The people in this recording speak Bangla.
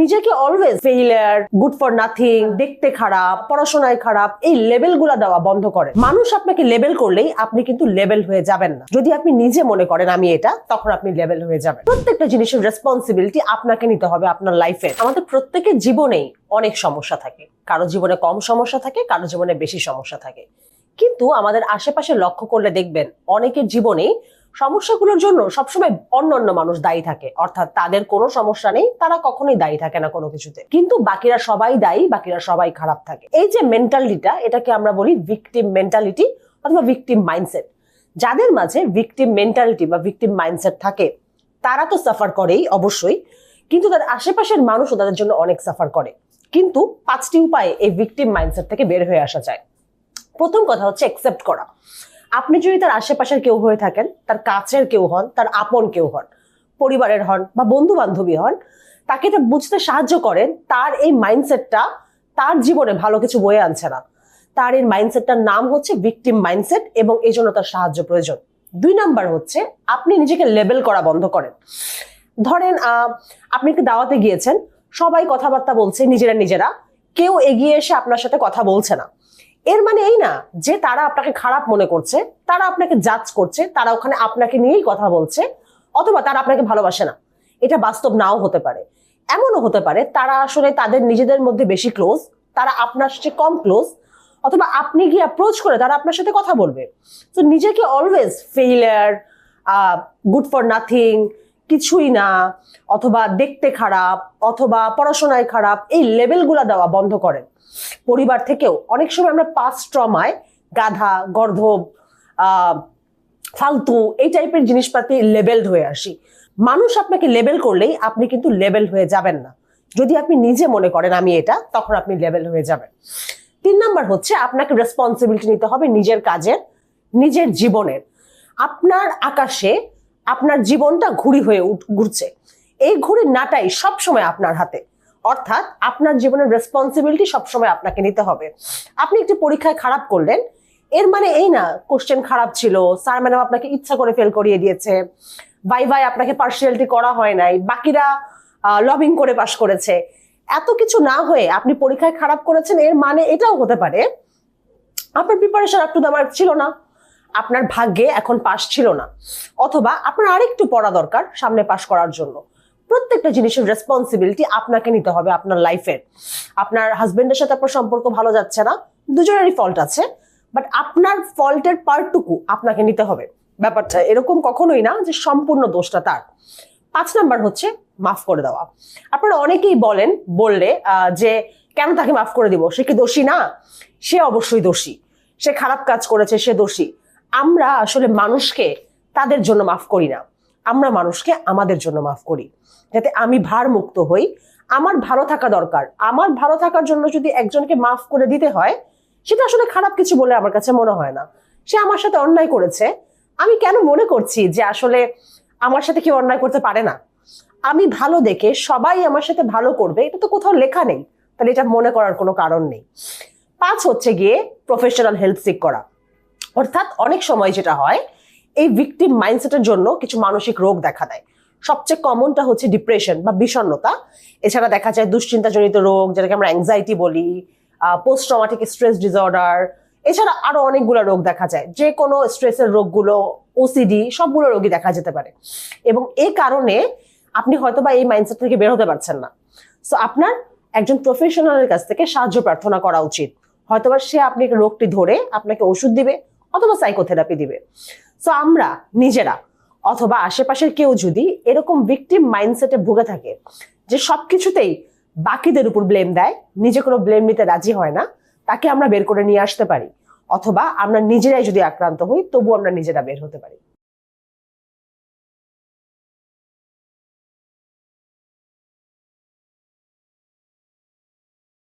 নিজেকে always failure good for nothing দেখতে খারাপ, পড়াশোনায় খারাপ, এই লেভেলগুলা দেওয়া বন্ধ করে। মানুষ আপনাকে লেবেল করলেই আপনি কিন্তু লেভেল হয়ে যাবেন না। যদি আপনি নিজে মনে করেন, আমি এটা, তখন আপনি লেভেল হয়ে যাবেন। প্রত্যেকটা জিনিসের রেসপন্সিবিলিটি আপনাকে নিতে হবে আপনার লাইফে আমাদের প্রত্যেকের জীবনেই অনেক সমস্যা থাকে। কারও জীবনে কম সমস্যা থাকে, কারও জীবনে বেশি সমস্যা থাকে। কিন্তু আমাদের আশেপাশে লক্ষ্য করলে দেখবেন, অনেকের জীবনেই সমস্যাগুলোর জন্য সবসময় অন্য অন্য মানুষ দায়ী থাকে। অর্থাৎ তাদের কোনো সমস্যা নেই, তারা কখনোই দায়ী থাকে না কোনো কিছুতে। কিন্তু বাকিরা সবাই দায়ী, বাকিরা সবাই খারাপ থাকে। এই যে মেন্টালিটিটা এটাকে আমরা বলি ভিকটিম মেন্টালিটি অথবা ভিকটিম মাইন্ডসেট যাদের মাঝে ভিকটিম মেন্টালিটি বা ভিকটিম মাইন্ডসেট থাকে, তারা তো সাফার করেই অবশ্যই, কিন্তু তার আশেপাশের মানুষও তাদের জন্য অনেক সাফার করে। কিন্তু পাঁচটি উপায়ে এই ভিকটিম মাইন্ডসেট থেকে বের হয়ে আসা যায়। প্রথম কথা হচ্ছে অ্যাকসেপ্ট করা। আপনি যদি তার আশেপাশের কেউ হয়ে থাকেন, তার কাছের কেউ হন, তার আপন কেউ হন, পরিবারের হন বা বন্ধু বান্ধবী হন, তাকে এটা বুঝতে সাহায্য করেন, তার এই মাইন্ডসেটটা তার জীবনে ভালো কিছু বয়ে আনছে না। তার এই মাইন্ডসেটটার নাম হচ্ছে ভিকটিম মাইন্ডসেট এবং এই জন্য তার সাহায্য প্রয়োজন। দুই নাম্বার হচ্ছে, আপনি নিজেকে লেবেল করা বন্ধ করেন। ধরেন আপনি একটি দাওয়াতে গিয়েছেন, সবাই কথাবার্তা বলছে, নিজেরা নিজেরা, কেউ এগিয়ে এসে আপনার সাথে কথা বলছে না। এর মানে এই না যে তারা আপনাকে খারাপ মনে করছে, তারা আপনাকে জাজ করছে, তারা ওখানে আপনাকে নিয়েই কথা বলছে, অথবা তারা আপনাকে ভালোবাসে না। এটা বাস্তব নাও হতে পারে। এমনও হতে পারে তারা আসলে তাদের নিজেদের মধ্যে বেশি ক্লোজ তারা আপনার সাথে কম ক্লোজ অথবা আপনি গিয়ে অ্যাপ্রোচ করে তারা আপনার সাথে কথা বলবে। তো নিজেকে always failure good for nothing কিছুই না, অথবা দেখতে খারাপ, অথবা পড়াশোনায় খারাপ, এই লেভেলগুলা দেওয়া বন্ধ করেন পরিবার থেকেও অনেক সময় আমরা পাস্ট ট্রমায় গাধা গর্ধব ফালতু এই টাইপের জিনিসপাতি লেবেলড হয়ে আসি। মানুষ আপনাকে লেবেল করলেই আপনি কিন্তু লেবেল হয়ে যাবেন না। যদি আপনি নিজে মনে করেন আমি এটা, তখন আপনি লেবেল হয়ে যাবেন। তিন নাম্বার হচ্ছে আপনাকে রেসপন্সিবিলিটি নিতে হবে নিজের কাজের, নিজের জীবনের। আপনার আকাশে আপনার জীবনটা ঘুড়ি হয়ে ঘুরছে। এই ঘুড়ির নাটাই সবসময় আপনার হাতে। অর্থাৎ আপনার জীবনের রেসপন্সিবিলিটি সবসময় আপনাকে নিতে হবে। আপনি একটি পরীক্ষায় খারাপ করলেন, এর মানে এই না কোশ্চেন খারাপ ছিল স্যার ম্যাডাম আপনাকে ইচ্ছা করে ফেল করিয়ে দিয়েছে বাই বাই আপনাকে পার্সিয়ালিটি করা হয় নাই, বাকিরা লবিং করে পাশ করেছে। এত কিছু না হয়ে আপনি পরীক্ষায় খারাপ করেছেন, এর মানে এটাও হতে পারে, আপনার preparation up to the mark ছিল না। আপনার ভাগ্যে এখন পাস ছিল না। অথবা আপনার আরেকটু পড়া দরকার সামনে পাশ করার জন্য। প্রত্যেকটা জিনিসের রেসপন্সিবিলিটি আপনাকে নিতে হবে আপনার লাইফের আপনার হাজবেন্ডের সাথে আপনার সম্পর্ক ভালো যাচ্ছে না, দুজনেরই ফল্ট আছে বাট আপনার ফল্টের পার্টটুকু আপনাকে নিতে হবে। ব্যাপারটা এরকম কখনোই না যে সম্পূর্ণ দোষটা তার। পাঁচ নাম্বার হচ্ছে মাফ করে দেওয়া। আপনারা অনেকেই বলেন, বললে যে কেন তাকে মাফ করে দিব? সে কি দোষী না? সে অবশ্যই দোষী। সে খারাপ কাজ করেছে, সে দোষী। আমরা আসলে মানুষকে তাদের জন্য মাফ করি না। আমরা মানুষকে আমাদের জন্য মাফ করি। যাতে আমি ভার মুক্ত হই। আমার ভালো থাকা দরকার। আমার ভালো থাকার জন্য যদি একজনকে মাফ করে দিতে হয়, সেটা আসলে খারাপ কিছু বলে আমার কাছে মনে হয় না। সে আমার সাথে অন্যায় করেছে। আমি কেন মনে করছি যে আসলে আমার সাথে কেউ অন্যায় করতে পারে না? আমি ভালো দেখে সবাই আমার সাথে ভালো করবে, এটা তো কোথাও লেখা নেই। তাহলে এটা মনে করার কোনো কারণ নেই। পাঁচ হচ্ছে গিয়ে প্রফেশনাল হেল্প সিক করা। অর্থাৎ অনেক সময় যেটা হয়, এই ভিকটিম মাইন্ডসেটের জন্য কিছু মানসিক রোগ দেখা দেয়। সবচেয়ে কমনটা হচ্ছে ডিপ্রেশন বা বিষণ্ণতা। এছাড়া দেখা যায় দুশ্চিন্তাজনিত রোগ, যেটাকে আমরা অ্যাংজাইটি বলি পোস্ট ট্রমাটিক স্ট্রেস ডিসঅর্ডার এছাড়া আরও অনেকগুলো রোগ দেখা যায়। যে কোনো স্ট্রেসের রোগগুলো ওসিডি সবগুলো রোগই দেখা যেতে পারে। এবং এই কারণে আপনি হয়তো বা এই মাইন্ডসেট থেকে বের হতে পারছেন না। সো আপনার একজন প্রফেশনালের কাছ থেকে সাহায্য প্রার্থনা করা উচিত। হয়তোবা সে আপনি রোগটি ধরে আপনাকে ওষুধ দিবে অথবা সাইকোথেরাপি দিবে। সো আমরা নিজেরা অথবা আশেপাশের কেউ যদি এরকম ভিকটিম মাইন্ডসেটে ভুগে থাকে, যে সব কিছুতেই বাকিদের উপর ব্লেম দেয়, নিজে কোনো ব্লেম নিতে রাজি হয় না, তাকে আমরা বের করে নিয়ে আসতে পারি। অথবা আমরা নিজেরাই যদি আক্রান্ত হই তবু আমরা নিজেরা বের হতে পারি।